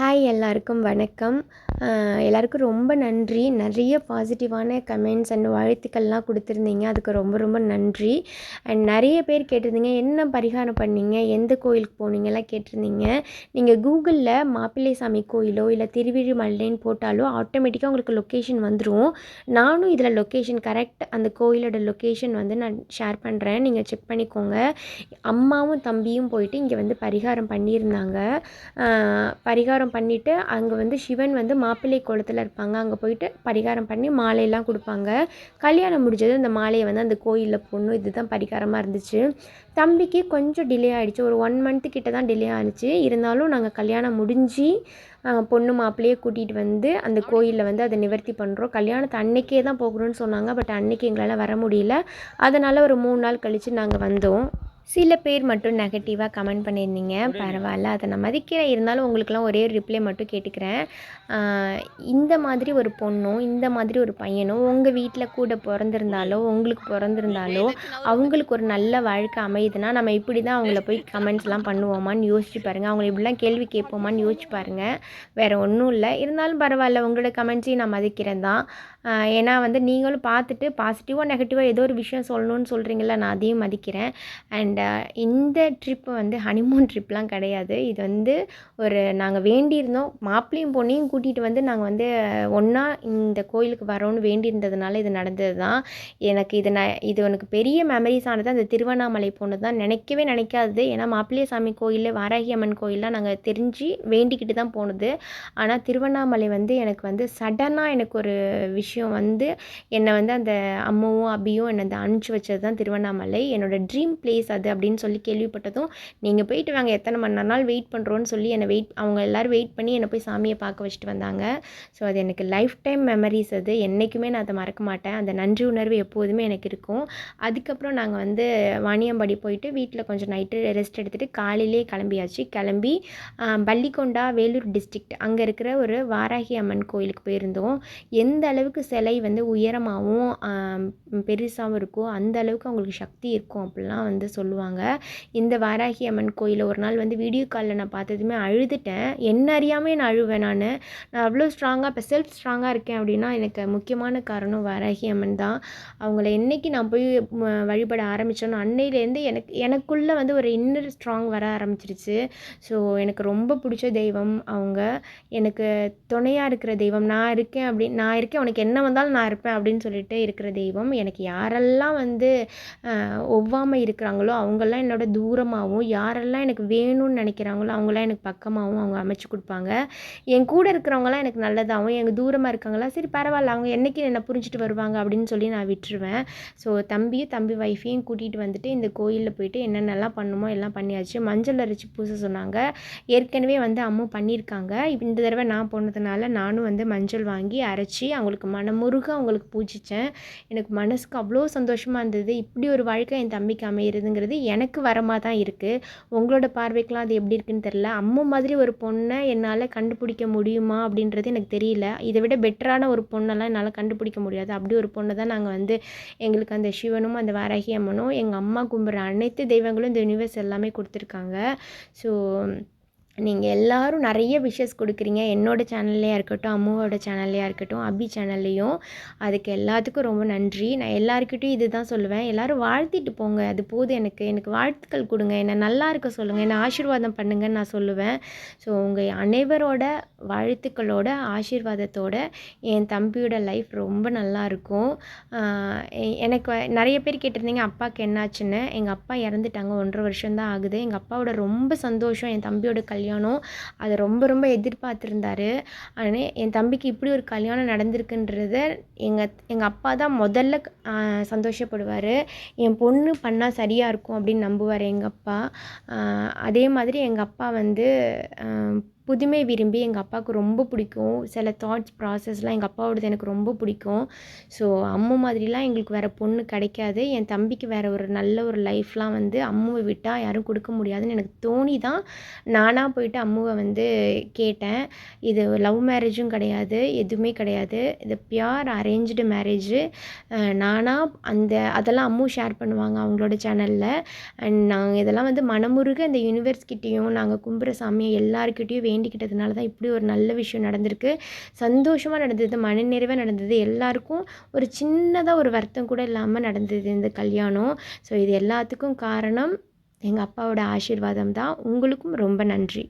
Hi எல்லாருக்கும் வணக்கம். எல்லாருக்கும் ரொம்ப நன்றி. நிறைய பாசிட்டிவான கமெண்ட்ஸ் அண்ட் வாழ்த்துக்கள்லாம் கொடுத்துருந்தீங்க. அதுக்கு ரொம்ப ரொம்ப நன்றி. அண்ட் நிறைய பேர் கேட்டிருந்தீங்க என்ன பரிகாரம் பண்ணீங்க? எந்த கோயிலுக்கு போனீங்கலாம் கேட்டிருந்தீங்க. நீங்கள் கூகுளில் மாப்பிள்ளை சாமி கோயிலோ இல்லை திருவிழிமல்லைன்னு போட்டாலோ ஆட்டோமேட்டிக்காக உங்களுக்கு லொக்கேஷன் வந்துடும் நானும் இதில் லொக்கேஷன் கரெக்ட் அந்த கோயிலோட லொக்கேஷன் வந்து நான் ஷேர் பண்ணுறேன் நீங்கள் செக் பண்ணிக்கோங்க. அம்மாவும் தம்பியும் போயிட்டு இங்கே வந்து பரிகாரம் பண்ணியிருந்தாங்க. பரிகாரம் பண்ணிவிட்டு அங்கே வந்து சிவன் வந்து மாப்பிள்ளை கோலத்தில் இருப்பாங்க. அங்கே போயிட்டு பரிகாரம் பண்ணி மாலையெல்லாம் கொடுப்பாங்க. கல்யாணம் முடிஞ்சது அந்த மாலையை வந்து அந்த கோயிலில் போடணும். இதுதான் பரிகாரமாக இருந்துச்சு. தம்பிக்கு கொஞ்சம் டிலே ஆகிடுச்சு ஒரு ஒன் மந்த்து கிட்ட தான் டிலே ஆணுச்சு இருந்தாலும் நாங்கள் கல்யாணம் முடிஞ்சு பொண்ணு மாப்பிள்ளையே கூட்டிகிட்டு வந்து அந்த கோயிலில் வந்து அதை நிவர்த்தி பண்ணுறோம் கல்யாணத்தை அன்னைக்கே தான் போகணும்னு சொன்னாங்க. பட் அன்னைக்கு எங்களால் வர முடியல. அதனால் ஒரு மூணு நாள் கழித்து நாங்கள் வந்தோம். சில பேர் மட்டும் நெகட்டிவாக கமெண்ட் பண்ணியிருந்தீங்க. பரவாயில்ல. அதை நான் மதிக்கிறேன் இருந்தாலும் உங்களுக்குலாம் ஒரே ஒரு ரிப்ளை மட்டும் கேட்டுக்கிறேன். இந்த மாதிரி ஒரு பொண்ணும் இந்த மாதிரி ஒரு பையனும் உங்கள் வீட்டில் கூட பிறந்திருந்தாலோ உங்களுக்கு பிறந்திருந்தாலோ அவங்களுக்கு ஒரு நல்ல வாழ்க்கை அமையுதுன்னா நம்ம இப்படி தான் அவங்கள போய் கமெண்ட்ஸ்லாம் பண்ணுவோமான்னு யோசிச்சு பாருங்கள் அவங்கள இப்படிலாம் கேள்வி கேட்போமான்னு யோசிச்சு பாருங்கள் வேறு ஒன்றும் இல்லை. இருந்தாலும் பரவாயில்ல. உங்களோட கமெண்ட்ஸையும் நான் மதிக்கிறேன் தான். ஏன்னா வந்து நீங்களும் பார்த்துட்டு பாசிட்டிவாக நெகட்டிவாக ஏதோ ஒரு விஷயம் சொல்லணும்னு சொல்கிறீங்கள நான் அதையும் மதிக்கிறேன். அண்ட் இந்த ட்ரிப்பு வந்து ஹனிமூன் ட்ரிப்லாம் கிடையாது. இது வந்து ஒரு நாங்கள் வேண்டியிருந்தோம். மாப்பிளையும் பொண்ணையும் கூட்டிகிட்டு வந்து நாங்கள் வந்து ஒன்றா இந்த கோயிலுக்கு வரோன்னு வேண்டியிருந்ததுனால இது நடந்தது தான் எனக்கு இது ந இது எனக்கு பெரிய மெமரிஸ் ஆனது அந்த திருவண்ணாமலை போனது தான் நினைக்கவே நினைக்காது ஏன்னா மாப்பிள்ளைய சாமி கோயில் வாராகி அம்மன் கோயிலெலாம் நாங்கள் தெரிஞ்சு வேண்டிக்கிட்டு தான் போனது. ஆனால் திருவண்ணாமலை வந்து எனக்கு வந்து சடனாக எனக்கு ஒரு விஷயம் வந்து என்னை வந்து அந்த அம்மாவும் அபியும் என்னை அந்த அனுப்பிச்சி வச்சது தான் திருவண்ணாமலை. என்னோடய ட்ரீம் பிளேஸ் அது அப்படின்னு சொல்லி கேள்விப்பட்டதும் நீங்கள் போயிட்டு வாங்க எத்தனை மணி நாள் வெயிட் பண்ணுறோன்னு சொல்லி என்னை வெயிட் அவங்க எல்லோரும் வெயிட் பண்ணி என்னை போய் சாமியை பார்க்க வச்சுட்டு வந்தாங்க. ஸோ அது எனக்கு லைஃப் டைம் மெமரிஸ் அது. என்றைக்குமே நான் அதை மறக்க மாட்டேன். அந்த நன்றி உணர்வு எப்போதுமே எனக்கு இருக்கும். அதுக்கப்புறம் நாங்கள் வந்து வாணியம்பாடி போயிட்டு வீட்டில் கொஞ்சம் நைட்டு ரெஸ்ட் எடுத்துகிட்டு காலையிலே கிளம்பியாச்சு. கிளம்பி பள்ளிக்கொண்டா வேலூர் டிஸ்ட்ரிக்ட். அங்கே இருக்கிற ஒரு வாராகி அம்மன் கோயிலுக்கு போயிருந்தோம். எந்த அளவுக்கு சிலை வந்து உயரமாகவும் பெருசாகவும் இருக்கோ அந்த அளவுக்கு அவங்களுக்கு சக்தி இருக்கும் அப்படிலாம் வந்து சொல்லுவாங்க. சொல்லுவாங்க. இந்த வாராகி அம்மன் கோயிலில் ஒரு நாள் வந்து வீடியோ காலில் நான் பார்த்ததுமே அழுதுட்டேன். என்ன அறியாமல் நான் அழுவேன் நான். நான் அவ்வளோ ஸ்ட்ராங்காக இப்போ செல்ஃப் ஸ்ட்ராங்காக இருக்கேன் அப்படின்னா எனக்கு முக்கியமான காரணம் வாராகி அம்மன் தான். அவங்கள என்றைக்கு நான் போய் வழிபட ஆரம்பித்தோன்னு அன்னையிலேருந்து எனக்கு எனக்குள்ளே வந்து ஒரு இன்னர் ஸ்ட்ராங் வர ஆரம்பிச்சிருச்சு. ஸோ எனக்கு ரொம்ப பிடிச்ச தெய்வம் அவங்க. எனக்கு துணையாக இருக்கிற தெய்வம் நான் இருக்கேன் அப்படி நான் இருக்கேன் உனக்கு என்ன வந்தாலும் நான் இருப்பேன் அப்படின்னு சொல்லிட்டு இருக்கிற தெய்வம் எனக்கு யாரெல்லாம் வந்து ஒவ்வாமல் இருக்கிறாங்களோ அவங்கெல்லாம் என்னோட தூரமாகவும் யாரெல்லாம் எனக்கு வேணும்னு நினைக்கிறாங்களோ அவங்களாம் எனக்கு பக்கமாகவும் அவங்க அமைச்சு கொடுப்பாங்க. என் கூட இருக்கிறவங்களாம் எனக்கு நல்லதாகவும் எங்கள் தூரமாக இருக்காங்களா சரி பரவாயில்ல அவங்க என்றைக்கு என்னை புரிஞ்சுட்டு வருவாங்க அப்படின்னு சொல்லி நான் விட்டுருவேன். ஸோ தம்பியும் தம்பி ஒய்ஃபையும் கூட்டிகிட்டு வந்துட்டு இந்த கோயிலில் போயிட்டு என்னென்னலாம் பண்ணுமோ எல்லாம் பண்ணியாச்சு. மஞ்சள் அரைச்சி பூசை சொன்னாங்க. ஏற்கனவே வந்து அம்மா பண்ணியிருக்காங்க. இந்த தடவை நான் போனதுனால நானும் வந்து மஞ்சள் வாங்கி அரைச்சி அவங்களுக்கு மனமுருக அவங்களுக்கு பூஜித்தேன் எனக்கு மனசுக்கு அவ்வளோ சந்தோஷமாக இருந்தது. இப்படி ஒரு வாழ்க்கை என் தம்பிக்கு அமையிறதுங்கிறது எனக்கு வரமாக தான் இருக்குது உங்களோட பார்வைக்கெலாம் அது எப்படி இருக்குன்னு தெரில அம்மா மாதிரி ஒரு பொண்ணை என்னால் கண்டுபிடிக்க முடியுமா அப்படின்றது எனக்கு தெரியல. இதை விட பெட்டரான ஒரு பொண்ணெல்லாம் என்னால் கண்டுபிடிக்க முடியாது. அப்படி ஒரு பொண்ணை தான் நாங்கள் வந்து எங்களுக்கு அந்த சிவனும் அந்த வாராகி அம்மனும் எங்கள் அம்மா கும்பிட்ற அனைத்து தெய்வங்களும் இந்த யூனிவர்ஸ் எல்லாமே கொடுத்துருக்காங்க. ஸோ நீங்கள் எல்லோரும் நிறைய விஷஸ் கொடுக்குறீங்க. என்னோடய சேனல்லையாக இருக்கட்டும் அம்மாவோட சேனல்லையாக இருக்கட்டும் அபி சேனல்லையும். அதுக்கு எல்லாத்துக்கும் ரொம்ப நன்றி. நான் எல்லாருக்கிட்டையும் இது தான் சொல்லுவேன். எல்லோரும் வாழ்த்திட்டு போங்க. அது போதும் எனக்கு. எனக்கு வாழ்த்துக்கள் கொடுங்க. என்னை நல்லா இருக்க சொல்லுங்கள் என்னை ஆசீர்வாதம் பண்ணுங்கன்னு நான் சொல்லுவேன். ஸோ உங்கள் அனைவரோட வாழ்த்துக்களோட ஆசீர்வாதத்தோட என் தம்பியோட லைஃப் ரொம்ப நல்லா இருக்கும். எனக்கு நிறைய பேர் கேட்டிருந்தீங்க அப்பாவுக்கு என்னாச்சுன்னு? எங்கள் அப்பா இறந்துட்டாங்க. ஒன்றரை வருஷம் தான் ஆகுது. எங்கள் அப்பாவோட ரொம்ப சந்தோஷம். என் தம்பியோட கல்யாணம் கல்யாணம். அதை ரொம்ப ரொம்ப எதிர்பார்த்துருந்தாரு. ஆனால் என் தம்பிக்கு இப்படி ஒரு கல்யாணம் நடந்திருக்குன்றத எங்கள் எங்கள் அப்பா தான் முதல்ல சந்தோஷப்படுவார். என் பொண்ணு பண்ணால் சரியாக இருக்கும் அப்படின்னு நம்புவார் எங்கள் அப்பா. அதே மாதிரி எங்கள் அப்பா வந்து புதுமை விரும்பி எங்கள் அப்பாவுக்கு ரொம்ப பிடிக்கும். சில தாட்ஸ் ப்ராசஸ்லாம் எங்கள் அப்பாவோடது எனக்கு ரொம்ப பிடிக்கும். ஸோ அம்மு மாதிரிலாம் எங்களுக்கு வேறு பொண்ணு கிடைக்காது. என் தம்பிக்கு வேறு ஒரு நல்ல ஒரு லைஃப்லாம் வந்து அம்முவை விட்டால் யாரும் கொடுக்க முடியாதுன்னு எனக்கு தோணி தான் நானாக போயிட்டு அம்முவை வந்து கேட்டேன். இது லவ் மேரேஜும் கிடையாது எதுவுமே கிடையாது. இது பியார் அரேஞ்சு மேரேஜு நானாக அந்த அதெல்லாம் அம்மு ஷேர் பண்ணுவாங்க அவங்களோட சேனலில் அண்ட் நாங்கள் இதெல்லாம் வந்து மனமுருக இந்த யூனிவர்ஸ்கிட்டேயும் நாங்கள் கும்புற சாமியை எல்லாருக்கிட்டேயும் வேணும் வேண்டிக்கிட்டதுனால தான் இப்படி ஒரு நல்ல விஷயம் நடந்திருக்கு. சந்தோஷமாக நடந்தது மனநிறைவாக நடந்தது. எல்லாருக்கும் ஒரு சின்னதாக ஒரு வருத்தம் கூட இல்லாமல் நடந்தது இந்த கல்யாணம். ஸோ இது எல்லாத்துக்கும் காரணம் எங்கள் அப்பாவோட ஆசீர்வாதம் தான். உங்களுக்கும் ரொம்ப நன்றி.